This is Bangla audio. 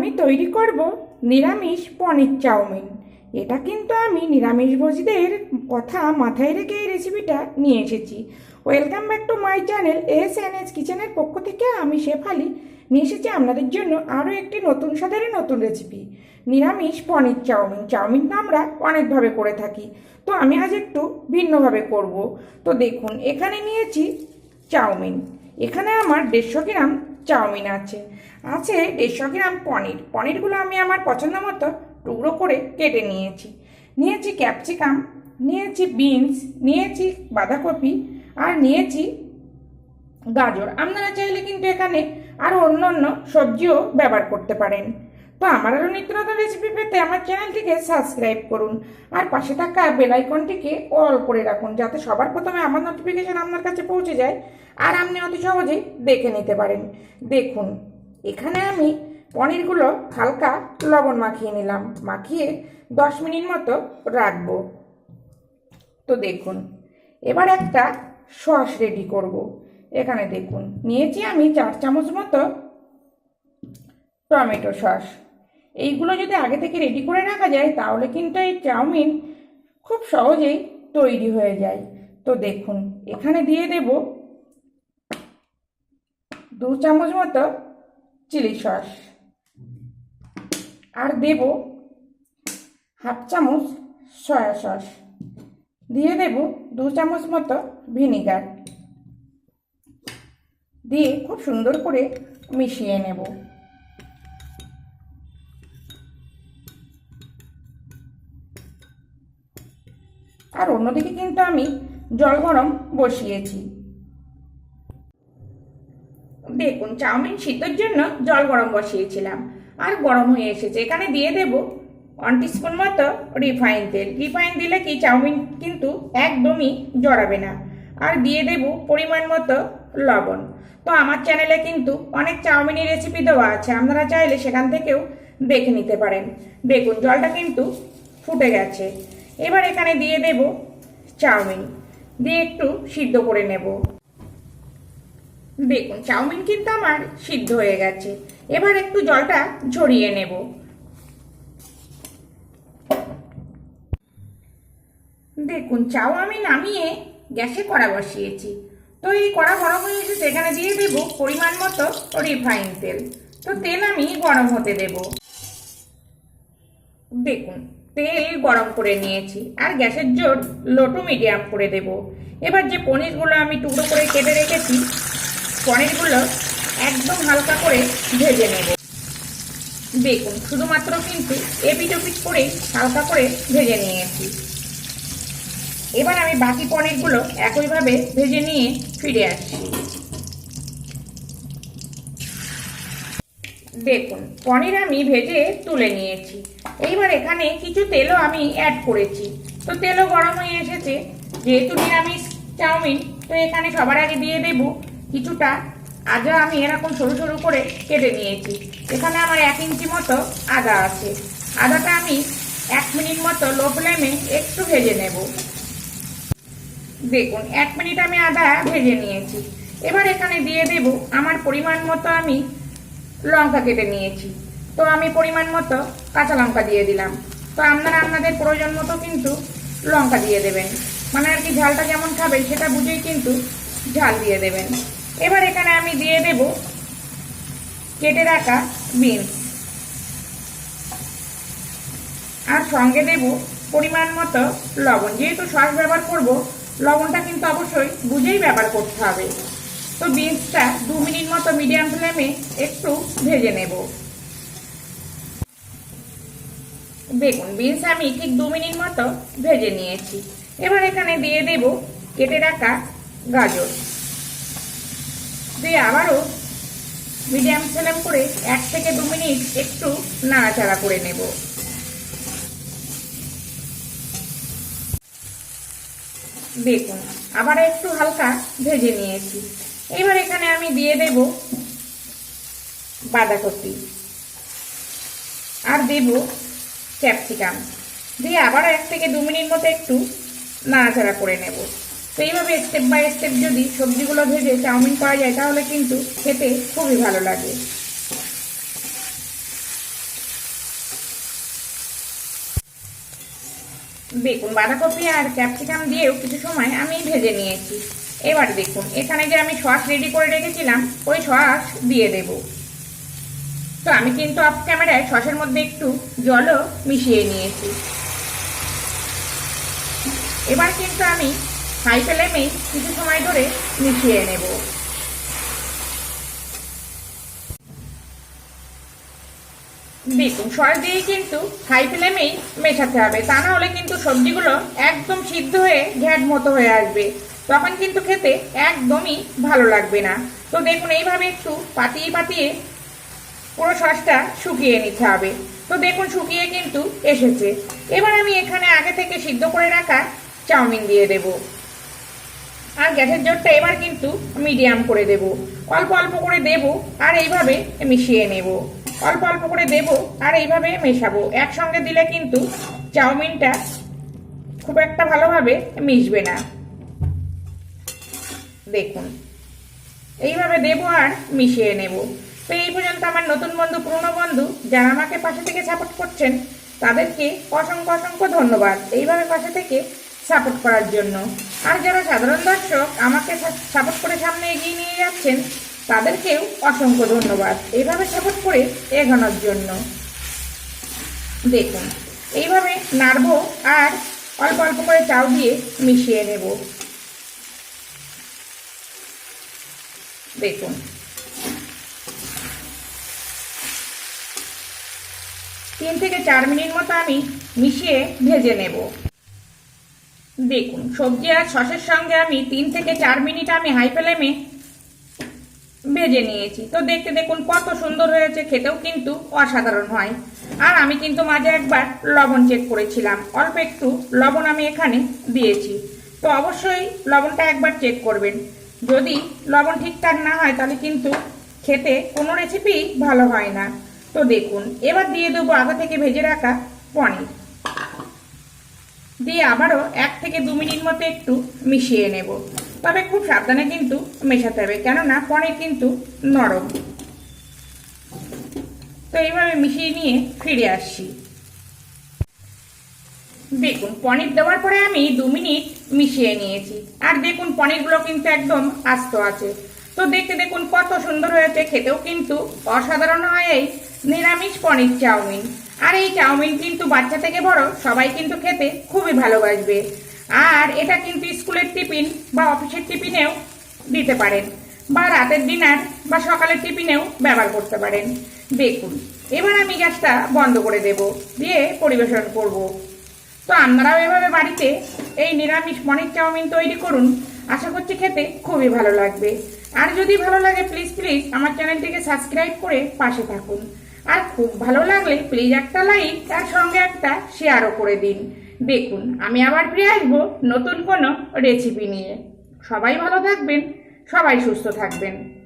আমি তৈরি করব নিরামিষ পনির চাউমিন। এটা কিন্তু আমি নিরামিষভোজীদের কথা মাথায় রেখে এই রেসিপিটা নিয়ে এসেছি। Welcome back to my channel S N S কিচেনের পক্ষ থেকে আমি শেফালি নিয়ে এসেছি আপনাদের জন্য আরও একটি নতুন স্বাদের নতুন রেসিপি নিরামিষ পনির চাউমিন। চাউমিনটা আমরা অনেকভাবে করে থাকি, তো আমি আজ একটু ভিন্নভাবে করব। তো দেখুন, এখানে নিয়েছি চাউমিন। এখানে আমার দেড়শো গ্রাম চাউমিন আছে। আছে দেড়শো গ্রাম পনির। পনিরগুলো আমি আমার পছন্দ মতো টুকরো করে কেটে নিয়েছি। নিয়েছি ক্যাপসিকাম, নিয়েছি বিনস, নিয়েছি বাঁধাকপি আর নিয়েছি গাজর। আপনারা চাইলে কিন্তু এখানে আরও অন্য অন্য সবজিও ব্যবহার করতে পারেন। তো আমার আরও নিত্য নতুন রেসিপি পেতে আমার চ্যানেলটিকে সাবস্ক্রাইব করুন আর পাশে থাকা বেলাইকনটিকে অল করে রাখুন যাতে সবার প্রথমে আমার নোটিফিকেশন আপনার কাছে পৌঁছে যায়। আর আপনি অতি সহজেই দেখে নিতে পারেন। দেখুন, এখানে আমি পনিরগুলো হালকা লবণ মাখিয়ে নিলাম। মাখিয়ে দশ মিনিট মতো রাখব। তো দেখুন, এবার একটা সস রেডি করব। এখানে দেখুন, নিয়েছি আমি চার চামচ মতো টমেটো সস। এইগুলো যদি আগে থেকে রেডি করে রাখা যায়, তাহলে কিন্তু এই চাউমিন খুব সহজেই তৈরি হয়ে যায়। তো দেখুন, এখানে দিয়ে দেব দু চামচ মতো চিলি সস। আর দেব হাফ চামচ সয়া সস। দিয়ে দেব দু চামচ মতো ভিনিগার। দিয়ে খুব সুন্দর করে মিশিয়ে নেব। আর অন্যদিকে কিন্তু আমি জল গরম বসিয়েছি দেখুন চাউমিন সিদ্ধর জন্য জল গরম বসিয়েছিলাম। আর গরম হয়ে এসেছে। এখানে দিয়ে দেব ওয়ান টিস্পুন মতো রিফাইন তেল। রিফাইন দিলে কি চাউমিন কিন্তু একদমই জড়াবে না। আর দিয়ে দেব পরিমাণ মতো লবণ। তো আমার চ্যানেলে কিন্তু অনেক চাউমিনের রেসিপি দেওয়া আছে। আপনারা চাইলে সেখান থেকেও দেখে নিতে পারেন। দেখুন, জলটা কিন্তু ফুটে গেছে। এবার এখানে দিয়ে দেব চাউমিন। দিয়ে একটু সিদ্ধ করে নেব। দেখুন, চাউমিন কিন্তু আমার সিদ্ধ হয়ে গেছে। এবার একটু জলটা ঝরিয়ে নেব। দেখুন চাও আমি নামিয়ে গ্যাসে কড়া বসিয়েছি। তো এই কড়া গরম হয়ে এসেছে, এখানে দিয়ে দেব পরিমাণ মতো রিফাইন তেল। তো তেল আমি গরম হতে দেব। দেখুন, তেল গরম করে নিয়েছি, আর গ্যাসের জোর লো টু মিডিয়াম করে দেব। এবার যে পনিরগুলো আমি টুকরো করে কেটে রেখেছি পনিরগুলো একদম হালকা করে ভেজে নেব। দেখুন, শুধুমাত্র কিন্তু এপিট ওপিট করেই হালকা করে ভেজে নিয়েছি। এবার আমি বাকি পনিরগুলো একইভাবে ভেজে নিয়ে ফিরে আসছি। দেখুন, পনির আমি ভেজে তুলে নিয়েছি। এইবার এখানে কিছু তেলও আমি অ্যাড করেছি। তো তেলও গরম হয়ে এসেছে। যেহেতু নিরামিষ চাউমিন, তো এখানে সবার আগে দিয়ে দেব কিছুটা আদা আমি এরকম সরু সরু করে কেটে নিয়েছি। এখানে আমার এক ইঞ্চি মতো আদা আছে। আদাটা আমি এক মিনিট মতো লো ফ্লেমে একটু ভেজে নেব। দেখুন, এক মিনিট আমি আদা ভেজে নিয়েছি। এবার এখানে দিয়ে দেব আমার পরিমাণ মতো আমি লঙ্কা কেটে নিয়েছি। তো আমি পরিমাণ মতো কাঁচা লঙ্কা দিয়ে দিলাম। তো আপনারা আপনাদের প্রয়োজন মতো কিন্তু লঙ্কা দিয়ে দেবেন। মানে আর কি ঝালটা যেমন খাবেন সেটা বুঝেই কিন্তু ঝাল দিয়ে দেবেন। এবার এখানে আমি দিয়ে দেব কেটে রাখা বিনস আর সঙ্গে দেব পরিমাণ মতো লবণ। যেহেতু সস ব্যবহার করব, লবণটা কিন্তু অবশ্যই বুঝেই ব্যবহার করতে হবে। তো বিনসটা দু মিনিট মতো মিডিয়াম ফ্লেমে একটু ভেজে নেব। দেখুন, বিনস আমি ঠিক দু মিনিট মতো ভেজে নিয়েছি। এবার এখানে দিয়ে দেব কেটে রাখা গাজর। দিয়ে আবারও মিডিয়াম ফ্লেম করে এক থেকে দু মিনিট একটু নাড়াচাড়া করে নেব। দেখুন, আবার একটু হালকা ভেজে নিয়েছি। এবার এখানে আমি দিয়ে দেব বাঁধাকপি আর দেব ক্যাপসিকাম। দিয়ে আবার এক থেকে দু মিনিট মতো একটু নাড়াচাড়া করে নেব। তো এইভাবে স্টেপ বাই স্টেপ যদি সবজিগুলো ভেজে চাউমিন করা যায়, তাহলে কিন্তু খেতে খুবই ভালো লাগে। দেখুন, বাঁধাকপি আর ক্যাপসিকাম দিয়েও কিছু সময় আমি ভেজে নিয়েছি। এবার দেখুন, এখানে যে আমি সস রেডি করে রেখেছিলাম, ওই সস দিয়ে দেব। তো আমি কিন্তু অফ ক্যামেরায় সসের মধ্যে একটু জলও মিশিয়ে নিয়েছি। এবার কিন্তু আমি হাই ফ্লেমেই কিছু সময় ধরে মিশিয়ে নেব। দেখুন সস দিয়ে কিন্তু হাই ফ্লেমেই মেশাতে হবে। তা না হলে কিন্তু সবজিগুলো একদম সিদ্ধ হয়ে ঘ্যাট মতো হয়ে আসবে। তখন কিন্তু খেতে একদমই ভালো লাগবে না। তো দেখুন, এইভাবে একটু পাতিয়ে পাতিয়ে পুরো সসটা শুকিয়ে নিতে হবে। তো দেখুন, শুকিয়ে কিন্তু এসেছে। এবার আমি এখানে আগে থেকে সিদ্ধ করে রাখা চাউমিন দিয়ে দেব। আর গ্যাসের জোরটা এবার কিন্তু মিডিয়াম করে দেব। অল্প অল্প করে দেব আর এইভাবে মিশিয়ে নেব। অল্প অল্প করে দেব আর এইভাবে মেশাবো। একসঙ্গে দিলে কিন্তু চাউমিনটা খুব একটা ভালোভাবে মিশবে না। দেখুন, এইভাবে দেবো আর মিশিয়ে নেব। তো এই পর্যন্ত আমার নতুন বন্ধু, পুরনো বন্ধু যারা আমাকে পাশে থেকে সাপোর্ট করছেন, তাদেরকে অসংখ্য অসংখ্য ধন্যবাদ। এইভাবে পাশে থেকে সাপোর্ট করার জন্য। আর যারা সাধারণ দর্শক আমাকে সাপোর্ট করে সামনে এগিয়ে নিয়ে যাচ্ছেন, তাদেরকেও অসংখ্য ধন্যবাদ। এইভাবে সাপোর্ট করে এগোনোর জন্য। দেখুন, এইভাবে নাড়বো আর অল্প অল্প করে চাউ দিয়ে মিশিয়ে নেব। দেখুন। তিন থেকে চার মিনিট মতো আমি মিশিয়ে ভেজে নেব। দেখুন, সবজি আর সসের সঙ্গে আমি তিন থেকে চার মিনিট আমি হাই ফ্লেমে ভেজে নিয়েছি। তো দেখতে দেখুন, কত সুন্দর হয়েছে, খেতেও কিন্তু অসাধারণ হয়। আর আমি কিন্তু মাঝে একবার লবণ চেক করেছিলাম। অল্প একটু লবণ আমি এখানে দিয়েছি। তো অবশ্যই লবণটা একবার চেক করবেন। যদি লবণ ঠিকঠাক না হয়, তাহলে কিন্তু খেতে কোনো রেসিপি ভালো হয় না। তো দেখুন, এবার দিয়ে দেবো আগে থেকে ভেজে রাখা পনির। দিয়ে আবারও এক থেকে দু মিনিট মতো একটু মিশিয়ে নেব। তবে খুব সাবধানে কিন্তু মেশাতে হবে, কেননা পনির কিন্তু নরম। তো এইভাবে মিশিয়ে নিয়ে ফিরে আসছি। দেখুন, পনির দেওয়ার পরে আমি দু মিনিট মিশিয়ে নিয়েছি। আর দেখুন, পনিরগুলো কিন্তু একদম আস্ত আছে। তো দেখতে দেখুন, কত সুন্দর হয়েছে। খেতেও কিন্তু অসাধারণ হয় এই নিরামিষ পনির চাউমিন। আর এই চাউমিন কিন্তু বাচ্চা থেকে বড়, সবাই কিন্তু খেতে খুবই ভালোবাসবে। আর এটা কিন্তু স্কুলের টিফিন বা অফিসের টিফিনেও দিতে পারেন। বা রাতের ডিনার বা সকালের টিফিনেও ব্যবহার করতে পারেন। দেখুন, এবার আমি গ্যাসটা বন্ধ করে দেব, দিয়ে পরিবেশন করব। তো আপনারাও এভাবে বাড়িতে এই নিরামিষ পনির চাউমিন তৈরি করুন। আশা করছি খেতে খুবই ভালো লাগবে। আর যদি ভালো লাগে প্লিজ প্লিজ আমার চ্যানেলটিকে সাবস্ক্রাইব করে পাশে থাকুন। আর খুব ভালো লাগলে প্লিজ একটা লাইক তার সঙ্গে একটা শেয়ারও করে দিন। দেখুন, আমি আবার ফিরে আসব নতুন কোনো রেসিপি নিয়ে। সবাই ভালো থাকবেন, সবাই সুস্থ থাকবেন।